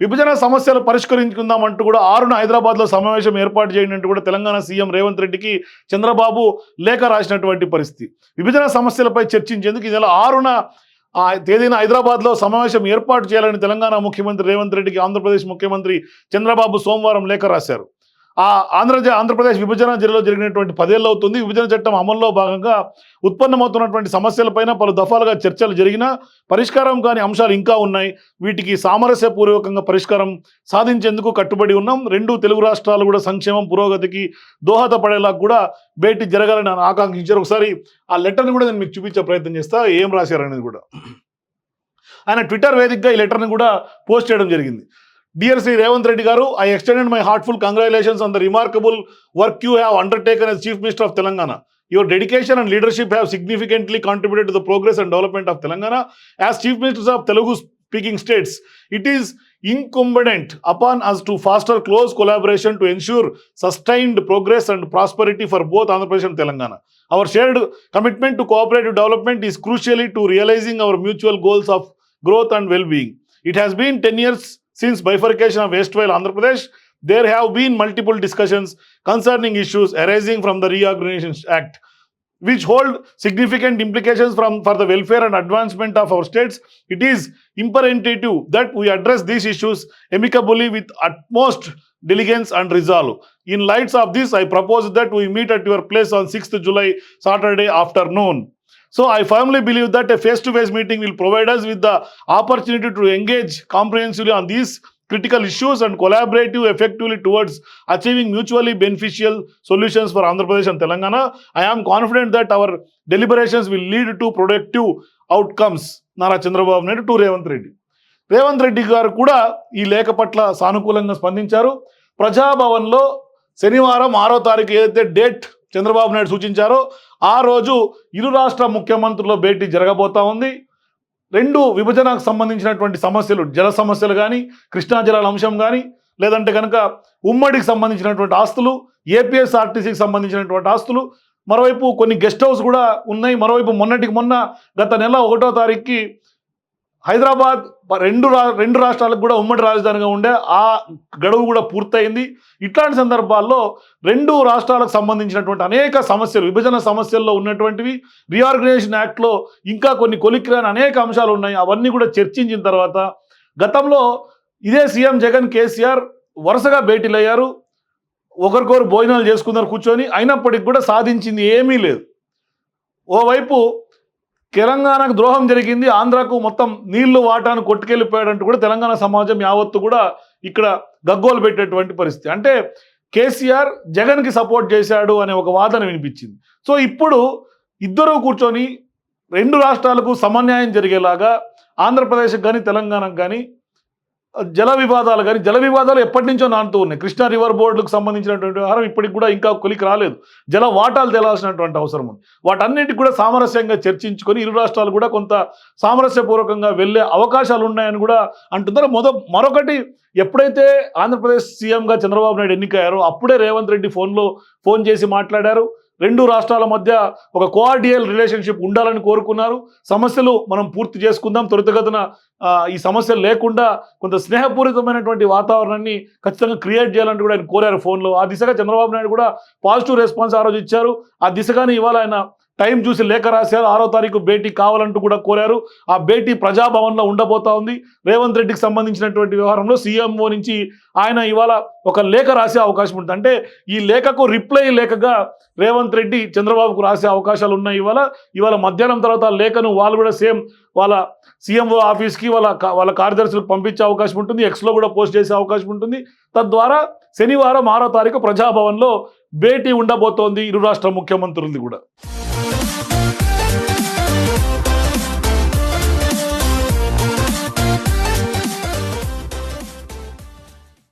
విభజన సమస్యలు పరిష్కరించుకుందాం అంటూ కూడా ఆరున హైదరాబాద్లో సమావేశం ఏర్పాటు చేయండి అంటూ కూడా తెలంగాణ సీఎం రేవంత్ రెడ్డికి చంద్రబాబు లేఖ రాసినటువంటి పరిస్థితి. విభజన సమస్యలపై చర్చించేందుకు ఈ నెల ఆరున ఆ తేదీన హైదరాబాద్లో సమావేశం ఏర్పాటు చేయాలని తెలంగాణ ముఖ్యమంత్రి రేవంత్ రెడ్డికి ఆంధ్రప్రదేశ్ ముఖ్యమంత్రి చంద్రబాబు సోమవారం లేఖ రాశారు. ఆ ఆంధ్ర ఆంధ్రప్రదేశ్ విభజన జిల్లాలో జరిగినటువంటి పదేళ్ళు అవుతుంది. విభజన చట్టం అమల్లో భాగంగా ఉత్పన్నమవుతున్నటువంటి సమస్యలపైన పలు దఫాలుగా చర్చలు జరిగినా పరిష్కారం కాని అంశాలు ఇంకా ఉన్నాయి. వీటికి సామరస్యపూర్వకంగా పరిష్కారం సాధించేందుకు కట్టుబడి ఉన్నాం. రెండు తెలుగు రాష్ట్రాలు కూడా సంక్షేమం పురోగతికి దోహదపడేలా కూడా భేటీ జరగాలని ఆకాంక్షించారు. ఒకసారి ఆ లెటర్ని కూడా నేను మీకు చూపించే ప్రయత్నం చేస్తా. ఏం రాశారనేది కూడా. ఆయన ట్విట్టర్ వేదికగా ఈ లెటర్ని కూడా పోస్ట్ చేయడం జరిగింది. Dear Sri Revanth Reddy Garu, I extended my heartful congratulations on the remarkable work you have undertaken as Chief Minister of Telangana. Your dedication and leadership have significantly contributed to the progress and development of Telangana. As Chief Ministers of Telugu speaking states, it is incumbent upon us to foster close collaboration to ensure sustained progress and prosperity for both Andhra Pradesh and Telangana. Our shared commitment to cooperative development is crucially to realizing our mutual goals of growth and well-being. It has been 10 years since bifurcation of Westwell Andhra Pradesh. There have been multiple discussions concerning issues arising from the Reorganization Act, which hold significant implications from for the welfare and advancement of our states. It is imperative that we address these issues amicably with utmost diligence and resolve. In lights of this, I propose that we meet at your place on 6th July, Saturday afternoon. So I firmly believe that a face-to-face meeting will provide us with the opportunity to engage comprehensively on these critical issues and collaborate effectively towards achieving mutually beneficial solutions for Andhra Pradesh and Telangana. I am confident that our deliberations will lead to productive outcomes. Nara Chandrababu Naidu to Revanth Reddy Revanth Reddy గారు కూడా ఈ లేఖ పట్ల సానుకూలంగా స్పందించారు ప్రజాభవన్లో శనివారం ఆరో తారీఖు ఏదైతే డేట్ చంద్రబాబు నాయుడు సూచించారో. ఆ రోజు ఇరు రాష్ట్ర ముఖ్యమంత్రుల భేటీ జరగబోతా ఉంది. రెండు విభజనకు సంబంధించినటువంటి సమస్యలు జల సమస్యలు కానీ కృష్ణా జలాల అంశం కానీ లేదంటే కనుక ఉమ్మడికి సంబంధించినటువంటి ఆస్తులు ఏపీఎస్ఆర్టీసీకి సంబంధించినటువంటి ఆస్తులు మరోవైపు కొన్ని గెస్ట్ హౌస్ కూడా ఉన్నాయి. మరోవైపు మొన్నటికి మొన్న గత నెల ఒకటో తారీఖుకి హైదరాబాద్ రెండు రా రెండు రాష్ట్రాలకు కూడా ఉమ్మడి రాజధానిగా ఉండే ఆ గడువు కూడా పూర్తయింది. ఇట్లాంటి సందర్భాల్లో రెండు రాష్ట్రాలకు సంబంధించినటువంటి అనేక సమస్యలు విభజన సమస్యల్లో ఉన్నటువంటివి రీఆర్గనైజేషన్ యాక్ట్లో ఇంకా కొన్ని కొలిక్కిరాని అనేక అంశాలు ఉన్నాయి. అవన్నీ కూడా చర్చించిన తర్వాత గతంలో ఇదే సీఎం జగన్ కేసీఆర్ వరుసగా భేటీలు అయ్యారు ఒకరికొకరు భోజనాలు చేసుకున్నారు కూర్చొని అయినప్పటికీ కూడా సాధించింది ఏమీ లేదు. ఓవైపు తెలంగాణకు ద్రోహం జరిగింది. ఆంధ్రాకు మొత్తం నీళ్ళు వాటాను కొట్టుకెళ్ళిపోయాడంటూ కూడా తెలంగాణ సమాజం యావత్తు కూడా ఇక్కడ గగ్గోలు పెట్టేటువంటి పరిస్థితి. అంటే కేసీఆర్ జగన్కి సపోర్ట్ చేశాడు అనే ఒక వాదన వినిపించింది. సో ఇప్పుడు ఇద్దరూ కూర్చొని రెండు రాష్ట్రాలకు సమన్యాయం జరిగేలాగా ఆంధ్రప్రదేశ్కి కానీ తెలంగాణకు కానీ జల వివాదాలు కానీ జల వివాదాలు ఎప్పటి నుంచో నానుతూ ఉన్నాయి. కృష్ణా రివర్ బోర్డుకు సంబంధించినటువంటి వ్యవహారం ఇప్పటికి కూడా ఇంకా కొలికి రాలేదు. జల వాటాలు తెలాల్సినటువంటి అవసరం ఉంది. వాటన్నిటికి కూడా సామరస్యంగా చర్చించుకొని ఇరు రాష్ట్రాలు కూడా కొంత సామరస్యపూర్వకంగా వెళ్ళే అవకాశాలు ఉన్నాయని కూడా అంటున్నారు. మొద మరొకటి ఎప్పుడైతే ఆంధ్రప్రదేశ్ సీఎంగా చంద్రబాబు నాయుడు ఎన్నికయ్యారో అప్పుడే రేవంత్ రెడ్డి ఫోన్లో ఫోన్ చేసి మాట్లాడారు. రెండు రాష్ట్రాల మధ్య ఒక కోఆర్డియల్ రిలేషన్షిప్ ఉండాలని కోరుకున్నారు. సమస్యలు మనం పూర్తి చేసుకుందాం. త్వరితగతిన ఈ సమస్యలు లేకుండా కొంత స్నేహపూరితమైనటువంటి వాతావరణాన్ని ఖచ్చితంగా క్రియేట్ చేయాలని కూడా ఆయన కోరారు ఫోన్లో. ఆ దిశగా చంద్రబాబు నాయుడు కూడా పాజిటివ్ రెస్పాన్స్ ఆ రోజు ఇచ్చారు. ఆ దిశగానే ఇవాళ ఆయన టైం చూసి లేఖ రాశారు ఆరో తారీఖు భేటీ కావాలంటూ కూడా కోరారు. ఆ భేటీ ప్రజాభవన్లో ఉండబోతా ఉంది. రేవంత్ రెడ్డికి సంబంధించినటువంటి వ్యవహారంలో సీఎంఓ నుంచి ఆయన ఇవాళ ఒక లేఖ రాసే అవకాశం ఉంటుంది. అంటే ఈ లేఖకు రిప్లై లేఖగా రేవంత్ రెడ్డి చంద్రబాబుకు రాసే అవకాశాలు ఉన్నాయి ఇవాళ. ఇవాళ మధ్యాహ్నం తర్వాత లేఖను వాళ్ళు కూడా సేమ్ వాళ్ళ సీఎంఓ ఆఫీస్కి వాళ్ళ వాళ్ళ కార్యదర్శులకు పంపించే అవకాశం ఉంటుంది. ఎక్స్లో కూడా పోస్ట్ చేసే అవకాశం ఉంటుంది. తద్వారా శనివారం ఆరో తారీఖు ప్రజాభవన్లో భేటీ ఉండబోతోంది. ఇరు రాష్ట్ర ముఖ్యమంత్రులది కూడా.